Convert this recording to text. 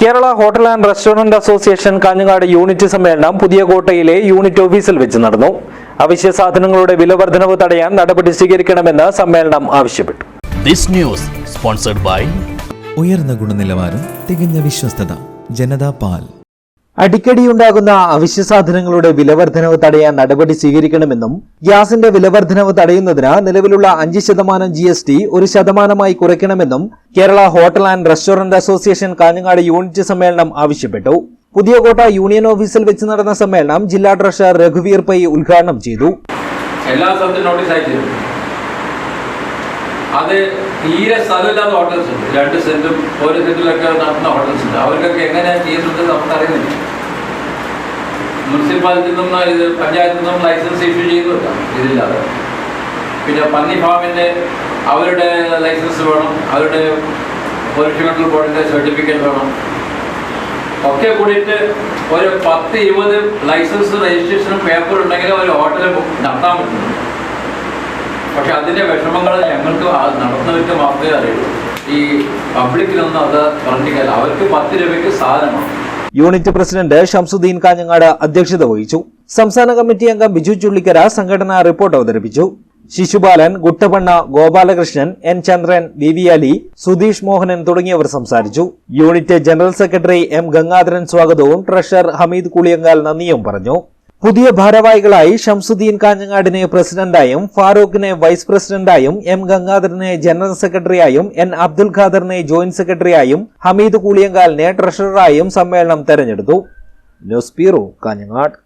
Kerala hotel and restaurant association Kanhangad unit സമ്മേളനം പുതിയ കോട്ടയിലെ unit ഓഫീസിൽ വെച്ച് നടന്നു. അവശ്യ സാധനങ്ങളുടെ വില വർധനവ് തടയാൻ നടപടി സ്വീകരിക്കണമെന്ന് സമ്മേളനം ആവശ്യപ്പെട്ടു. This news sponsored by ഉയർന്ന ഗുണനിലവാരം തികഞ്ഞ വിശ്വസ്തത ജനതാ പാൽ. അടിക്കടിയുണ്ടാകുന്ന അവശ്യ സാധനങ്ങളുടെ വിലവർദ്ധനവ് തടയാൻ നടപടി സ്വീകരിക്കണമെന്നും ഗ്യാസിന്റെ വിലവർദ്ധനവ് തടയുന്നതിന് നിലവിലുള്ള അഞ്ച് ശതമാനം ജി എസ് ടി ഒരു ശതമാനമായി കുറയ്ക്കണമെന്നും Kerala hotel and restaurant association Kanhangad unit സമ്മേളനം ആവശ്യപ്പെട്ടു. പുതിയ കോട്ട യൂണിയൻ ഓഫീസിൽ വെച്ച് നടന്ന സമ്മേളനം ജില്ലാ ട്രഷറർ രഘുവീർ പൈ ഉദ്ഘാടനം ചെയ്തു. എല്ലാ സ്ഥലത്തും നോട്ടീസ് അയച്ചിരുന്നു അത് തീരെ സ്ഥലമില്ലാത്ത ഹോട്ടൽസ് ഉണ്ട്. രണ്ട് സെന്റും ഒരു സെന്റിലൊക്കെ നടത്തുന്ന ഹോട്ടൽസ് ഉണ്ട്. അവർക്കൊക്കെ എങ്ങനെയാണ് ചെയ്യുന്നത് നമുക്ക് അറിയുന്നില്ല മുനിസിപ്പാലിറ്റിയിൽ നിന്നും ഇത് പഞ്ചായത്തിൽ നിന്നും ലൈസൻസ് ഇഷ്യൂ ചെയ്തില്ല ഇതില്ലാതെ. പിന്നെ പന്നി ഫാമിന്റെ അവരുടെ ലൈസൻസ് വേണം. അവരുടെ പൊല്യൂഷൻ കൺട്രോൾ ബോർഡിന്റെ സർട്ടിഫിക്കറ്റ് വേണം. ഒക്കെ കൂടിയിട്ട് ഒരു പത്ത് ഇരുപത് ലൈസൻസ് രജിസ്ട്രേഷനും പേപ്പർ ഉണ്ടെങ്കിൽ ഒരു ഹോട്ടൽ നടത്താൻ പറ്റും. പക്ഷെ അതിന്റെ വിഷമങ്ങൾ ഞങ്ങൾക്ക് നടന്നവർക്ക് മാത്രമേ അറിയുള്ളൂ. ഈ പബ്ലിക്കിനൊന്നും അത് പറഞ്ഞിട്ടില്ല. അവർക്ക് പത്ത് രൂപയ്ക്ക് സാധനമാണ്. യൂണിറ്റ് പ്രസിഡന്റ് ഷംസുദ്ദീൻ കാഞ്ഞങ്ങാട് അധ്യക്ഷത വഹിച്ചു. സംസ്ഥാന കമ്മിറ്റി അംഗം ബിജു ചുള്ളിക്കര സംഘടനാ റിപ്പോർട്ട് അവതരിപ്പിച്ചു. Shishupalan Guttappanna Gopalakrishnan N Chandran V V Ali Sudheesh Mohanan തുടങ്ങിയവർ സംസാരിച്ചു. Unit general secretary M Gangadharan സ്വാഗതവും ട്രഷറർ ഹമീദ് കുളിയങ്കാൽ നന്ദിയും പറഞ്ഞു. പുതിയ ഭാരവാഹികളായി ഷംസുദ്ദീൻ കാഞ്ഞങ്ങാടിനെ പ്രസിഡന്റായും ഫാറൂഖിനെ വൈസ് പ്രസിഡന്റായും എം ഗംഗാധരനെ ജനറൽ സെക്രട്ടറിയായും എൻ അബ്ദുൽ ഖാദറിനെ ജോയിന്റ് സെക്രട്ടറിയായും ഹമീദ് കൂളിയങ്കാലിനെ ട്രഷററായും സമ്മേളനം തെരഞ്ഞെടുത്തു. News bureau Kanhangad.